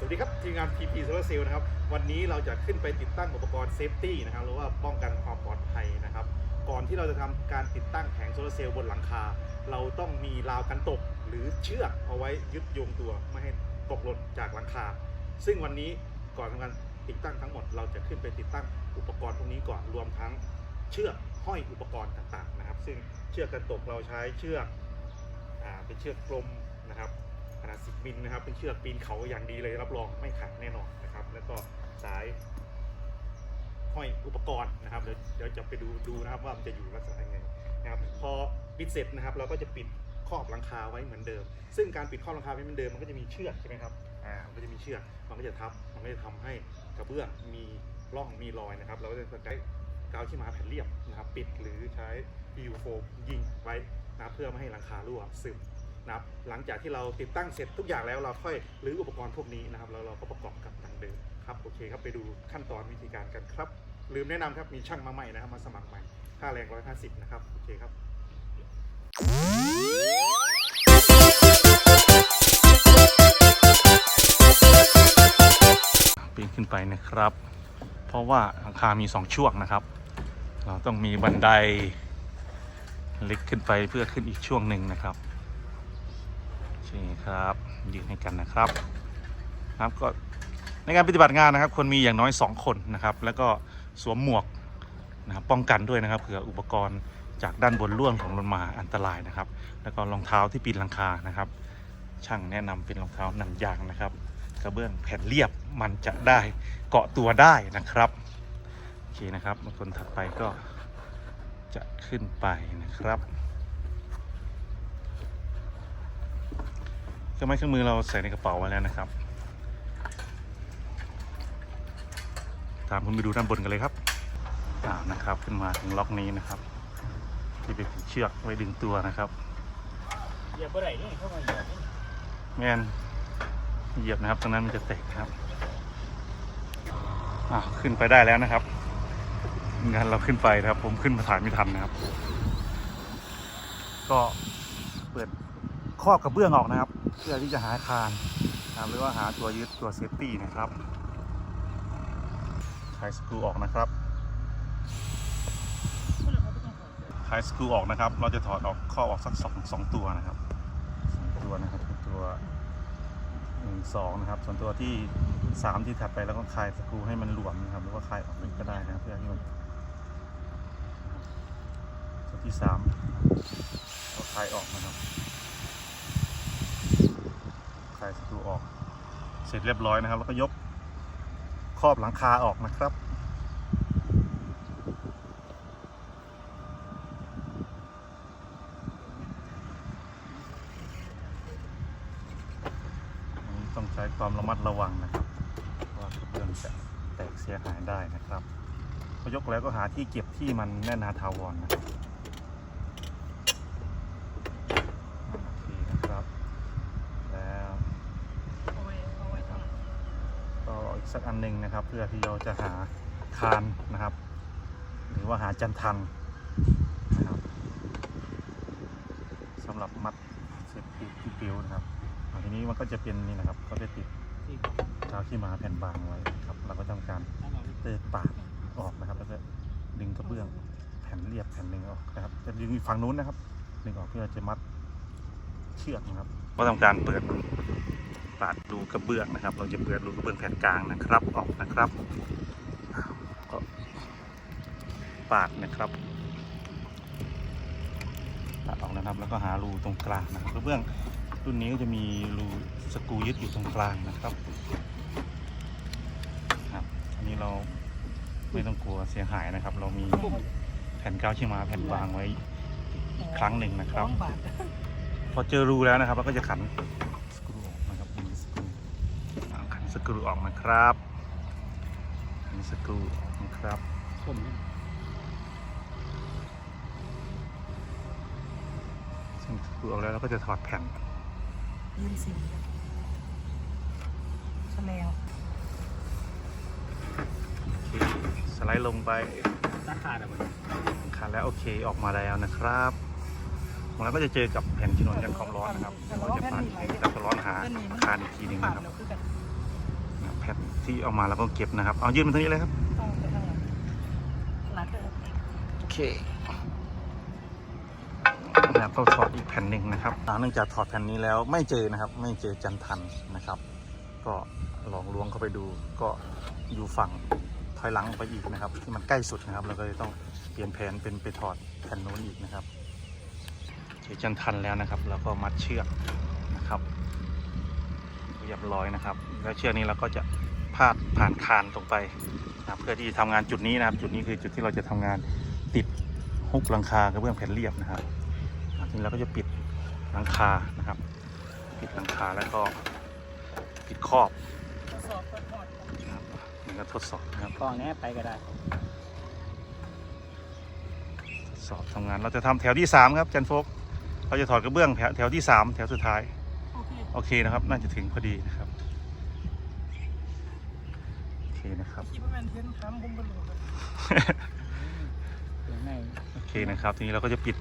สวัสดีครับ ทีมงาน PP Solar Cell นะครับ วันนี้เราจะขึ้นไปติดตั้งอุปกรณ์เซฟตี้นะครับหรือว่าป้องกันความปลอดภัยนะครับ ก่อนที่เราจะทำการติดตั้งแผงโซลาร์เซลล์บนหลังคา เราต้องมีราวกันตกหรือเชือกเอาไว้ยึดโยงตัวไม่ให้ตกหล่นจากหลังคา ซึ่งวันนี้ก่อนทำการติดตั้งทั้งหมด เราจะขึ้นไปติดตั้งอุปกรณ์พวกนี้ก่อนรวมทั้งเชือกห้อยอุปกรณ์ต่างๆนะครับ ซึ่งเชือกกันตกเราใช้เชือกอเป็นเชือกกลมนะครับ ขนาด 10 มิลนะครับ เป็นเชือกปีนเขาอย่างดีเลยรับรองไม่ขาดแน่นอนนะครับ แล้วก็สายห้อยอุปกรณ์นะครับ เดี๋ยวเดี๋ยวจะไปดูดูนะครับว่ามันจะอยู่ลักษณะยังไงนะครับ พอปิดเสร็จนะครับ เราก็จะปิดครอบหลังคาไว้เหมือนเดิม ซึ่งการปิดครอบหลังคาไว้เหมือนเดิมมันก็จะมีเชือกใช่ไหมครับ อ่า มันก็จะมีเชือก มันก็จะทับ มันก็จะทำให้กระเบื้องมีร่องมีรอยนะครับ เราก็จะใช้กาวที่มาแผ่นเรียบนะครับ ปิดหรือใช้ PU โฟมยิงไว้นะเพื่อไม่ให้หลังคารั่วซึม นะครับหลังจากที่เราติดตั้งเสร็จทุกอย่างแล้วเราค่อยรื้ออุปกรณ์พวกนี้นะครับแล้วเราก็ประกอบกับดังเดิมครับโอเคครับไปดูขั้นตอนวิธีการกันครับลืมแนะนำครับมีช่างมาใหม่นะครับมาสมัครใหม่ค่าแรง 150 นะครับโอเคครับปีนขึ้นไปนะครับ เพราะว่าหลังคามีสองช่วงนะครับ เราต้องมีบันไดเล็กขึ้นไปเพื่อขึ้นอีกช่วงหนึ่งนะครับ โอเคครับยืนให้กันนะครับครับก็ในการปฏิบัติงานนะครับ คนมีอย่างน้อย 2 คนนะครับ แล้วก็สวมหมวกนะครับป้องกันด้วยนะครับเผื่ออุปกรณ์จากด้านบนร่วงของลงมาอันตรายนะครับ แล้วก็รองเท้าที่ปีนหลังคานะครับ ช่างแนะนำเป็นรองเท้าหนังยางนะครับ กระเบื้องแผ่นเรียบมันจะได้เกาะตัวได้นะครับโอเคนะครับคนถัดไปก็จะขึ้นไปนะครับ เครื่องไม้เครื่องมือเราใส่ในกระเป๋าไว้แล้วนะครับตามคุณไปดูด้านบนกันเลยครับอ่านะครับ ขึ้นมาถึงล็อกนี้นะครับ ที่เป็นเชือกไว้ดึงตัวนะครับเหยียบบ่ได้นี่เข้ามาเหยียบนี่แมนเหยียบนะครับ ตรงนั้นมันจะแตกครับอ่าขึ้นไปได้แล้วนะครับงานเราขึ้นไปนะครับ ผมขึ้นมาถ่ายไม่ทันนะครับ ก็เปิดครอบกระเบื้องออกนะครับ พื่อที่จะหาคานหรือว่าหาตัวยึดตัวเซฟตี้นะครับคลายสกรูออกนะครับคลายสกรูออกนะครับ เราจะถอดออกข้อออกสักสองสองตัวนะครับสองตัวนะครับตัวหนึ่งสองนะครับ ส่วนตัวที่สามที่ถัดไปแล้วก็คลายสกรูให้มันหลวมนะครับ หรือว่าคลายออกเลยก็ได้นะครับเพื่อให้มันส่วที่สามก็คลายออกนะครับายสกรูออก เสร็จเรียบร้อยนะครับ แล้วก็ยกครอบหลังคาออกนะครับ ต้องใช้ความระมัดระวังนะครับว่ากระเบื้องจะแตกเสียหายได้นะครับพอยกแล้วก็หาที่เก็บที่มันแน่นนาทาวรนะครับโอเคนะครับ แล้วก็อีก สักอันหนึ่งนะครับ เพื่อที่เราจะหาคานนะครับ หรือว่าหาจันทันนะครับสำหรับมัดเซฟตี้ที่ปิวนะครับทีนี้มันก็จะเป็นนี่นะครับ ก็จะติดที่กาวขี้หมาแผ่นบางไว้ครับ เราก็ทำการถ้าเรเติดปากออกนะครับ แล้วก็ดึงกระเบื้องแผ่นเรียบแผ่นหนึ่งออกนะครับ จะดึงฝั่งนู้นนะครับดึงออกเพื่อจะมัดเชือกนะครับ ก็ทำการเปิด ปาดรูกระเบื้องนะครับ เราจะเปิดรูกระเบื้องแผ่นกลางนะครับออกนะครับอ้าวก็ปาดนะครับปาดออกนะครับ แล้วก็หารูตรงกลางนะครับกระเบื้องรุ่นนี้ก็จะมีรูสกรูยึดอยู่ตรงกลางนะครับครับอันนี้เราไม่ต้องกลัวเสียหายนะครับ เรามีแผ่นกาวเชียงมาแผ่นบางไว้อีกครั้งหนึ่งนะครับสองบาทพอเจอรูแล้วนะครับเราก็จะขันสกรูออกนะครับมีสกรูอ่าขัน สกรูออกนะครับมีสกรูออกนะครับผมซึ่งสกรูออกแล้วเราก็จะถอดแผ่นยืนสีชะแมวโอเคสไลด์ลงไปราคาอะมันขันแล้วโอเคออกมาแล้วนะครับของเราก็จะเจอกับแผ่นชนวนกันความร้อนนะครับเราจะผ่านแล้วก็ร้อนหาคานอีกทีหนึ่งผ่านะครับ ที่เอามาแล้วก็เก็บนะครับ เอายื่นมาทางนี้เลยครับต้องไปข้างหลังรัดเลยครับโอเคแล้วก็ถอดอีกแผ่นหนึ่งนะครับอ่าเนื่องจากถอดแผ่นนี้แล้วไม่เจอนะครับ ไม่เจอจันทันนะครับ ก็ลองล้วงเข้าไปดู ก็อยู่ฝั่งถอยหลังออกไปอีกนะครับ ที่มันใกล้สุดนะครับเราก็เลยต้องเปลี่ยนแผนเป็นไปถอดแผ่นโน้นอีกนะครับเจอจันทันแล้วนะครับ แล้วก็มัดเชือกนะครับเรียบร้อยนะครับ แล้วเชือกนี้เราก็จะ พาดผ่านคานตรงไปนะครับเพื่อที่จะทำงานจุดนี้นะครับ จุดนี้คือจุดที่เราจะทำงานติดฮุกหลังคากระเบื้องแผ่นเรียบนะครับอ่าทีนี้เราก็จะปิดหลังคานะครับ ปิดหลังคาแล้วก็ปิดครอบทดสอบก็ทอดครับนะครับนี่ก็ทดสอบนะครับกล้องแนี้ไปก็ได้ ทดสอบทำงาน เราจะทำแถวที่สามครับจันโฟกเราจะถอดกระเบื้องแถวแถวที่สามแถวสุดท้าย โอเคโอเคนะครับ น่าจะถึงพอดีนะครับ โอเค นะครับ คิดว่ามันเห็นทำผมบรรลุครับยังไงโอเคนะครับ ทีนี้เราก็จะปิด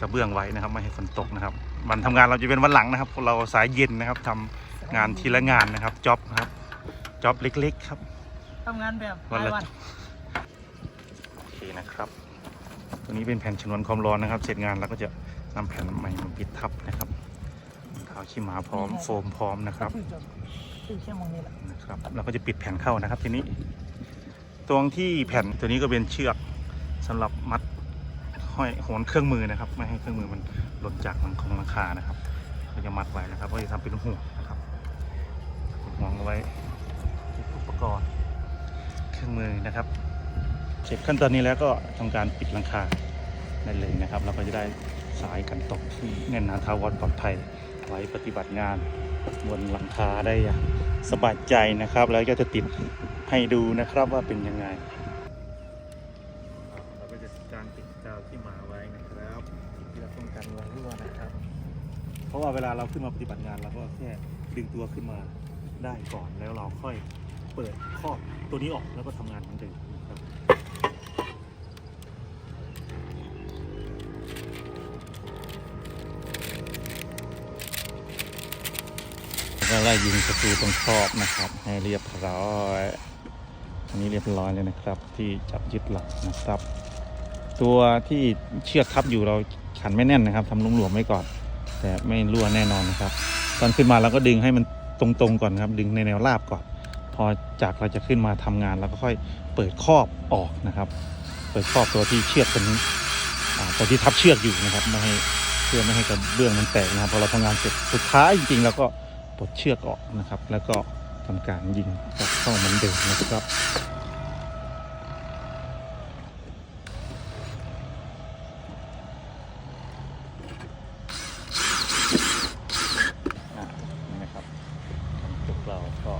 กระเบื้องไว้นะครับ ไม่ให้ฝนตกนะครับ วันทำงานเราจะเป็นวันหลังนะครับพวกเราสายเย็นนะครับทำงานทีละงานนะครับจ็อบนะครับจ็อบเล็ก ๆ ครับทำงานแบบวันรายละวันโอเคนะครับ ตัวนี้เป็นแผ่นชนวนความร้อนนะครับ เสร็จงานเราก็จะนำแผ่นใหม่มาปิดทับนะครับเท้าขี้หมาพร้อมโฟมพร้อมนะครับ คือจบคือมองนี้แหละครับ เราก็จะปิดแผ่นเข้านะครับทีนี้ ตรงที่แผ่นตัวนี้ก็เป็นเชือกสำหรับมัดห้อยโหนเครื่องมือนะครับ ไม่ให้เครื่องมือมันหล่นจากหลังของหลังคานะครับก็จะมัดไว้นะครับก็จะทำเป็นห่วงนะครับห่วงเอาไว้ติดอุปกรณ์เครื่องมือนะครับ เสร็จขั้นตอนนี้แล้วก็ทำการปิดหลังคาได้เลยนะครับ เราก็จะได้สายกันตกที่แน่นหนาทาวรปลอดภัยไว้ปฏิบัติงาน บนหลังคาได้อย่างสบายใจนะครับ แล้วก็จะติดให้ดูนะครับว่าเป็นยังไงเราก็จะการติดกาวที่หมาไว้นะครับที่เราต้องการวางรั่วนะครับ เพราะว่าเวลาเราขึ้นมาปฏิบัติงานเราก็แค่ดึงตัวขึ้นมาได้ก่อนแล้วเราค่อยเปิดครอบตัวนี้ออกแล้วก็ทำงานเหมือนเดิม ก็ไล่ยิงประตูตรงครอบนะครับ ให้เรียบร้อยอันนี้เรียบร้อยเลยนะครับ ที่จับยึดหลักนะครับ ตัวที่เชือกทับอยู่เราขันไม่แน่นนะครับทำหลวมๆไว้ก่อน แต่ไม่รั่วแน่นอนนะครับ ตอนขึ้นมาเราก็ดึงให้มันตรงๆก่อนครับ ดึงในแนวราบก่อน พอจากเราจะขึ้นมาทำงานเราก็ค่อยเปิดครอบออกนะครับ เปิดครอบตัวที่เชือกเป็นอ่าตัวที่ทับเชือกอยู่นะครับไม่ให้เพื่อไม่ให้กระเบื้องมันแตกนะครับพอเราทำงานเสร็จสุดท้ายจริงๆเราก็ ลดเชือกออกนะครับ แล้วก็ทำการยิงกลับเข้าเหมือนเดิมนะครับนี่นะครับพวกเราก็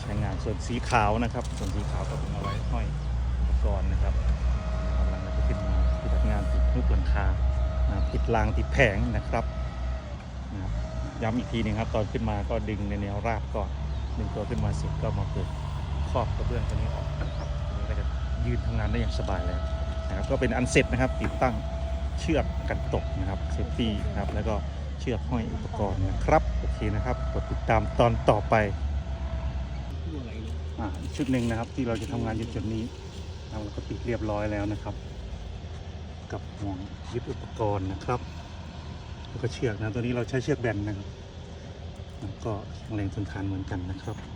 ใช้งานส่วนสีขาวนะครับ ส่วนสีขาวก็เป็นเอาไว้ห้อยอุปกรณ์นะครับกำลังจะขึ้นมาปฏิบัติงานติดรูปหลังคานะครับติดรางติดแผงนะครับนะครับ ย้ำอีกทีหนึงครับ ตอนขึ้นมาก็ดึงในแนวราบก่อนดึงตัวขึ้นมาเสร็จก็มาเปิดครอบกระเบื้องตัวนี้ออกนะครับนี้ก็จะยืนทำงานได้อย่างสบายแล้วนะครับก็เป็นอันเสร็จนะครับติดตั้งเชือกกันตกนะครับเซฟตี้นะครับแล้วก็เชือกห้อยอุปกรณ์นะครับโอเคนะครับกดติดตามตอนต่อไปอ่าอีกชุดหนึ่งนะครับที่เราจะทำงานอยู่จุดนี้เราก็ติดเรียบร้อยแล้วนะครับ กับห่วงยึดอุปกรณ์นะครับ แล้วก็เชือกนะตัวนี้เราใช้เชือกแบนนะครับแล้วก็แข็งแรงทนทานเหมือนกันนะครับ